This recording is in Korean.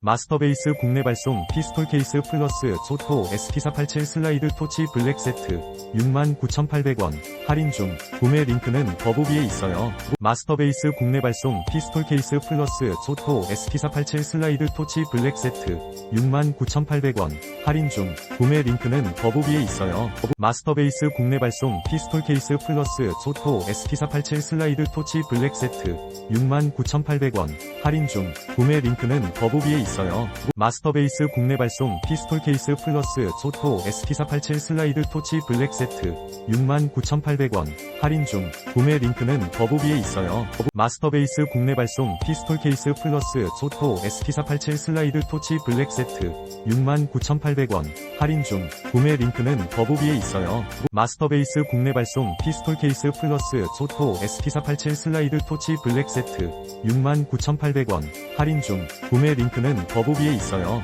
마스터베이스 국내 발송 피스톨 케이스 플러스 소토 ST487 슬라이드 토치 블랙 세트 69,800원 할인 중 구매 링크는 더보기에 있어요. 마스터베이스 국내 발송 피스톨 케이스 플러스 소토 ST487 슬라이드 토치 블랙 세트 69,800원 할인 중 구매 링크는 더보기에 있어요. 마스터베이스 국내 발송 피스톨 케이스 플러스 소토 ST487 슬라이드 토치 블랙 세트 69,800원 할인 중 구매 링크는 더보기에 있어요. 마스터베이스 국내 발송 피스톨 케이스 플러스 소토 ST487 슬라이드 토치 블랙 세트 69,800원. 할인 중. 구매 링크는 더보기에 있어요. 마스터베이스 국내 발송 피스톨 케이스 플러스 소토 ST487 슬라이드 토치 블랙 세트 69,800원. 할인 중. 구매 링크는 더보기에 있어요. 마스터베이스 국내 발송 피스톨 케이스 플러스 소토 ST487 슬라이드 토치 블랙 세트 69,800원. 할인 중. 구매 링크 는 더보기에 있어요.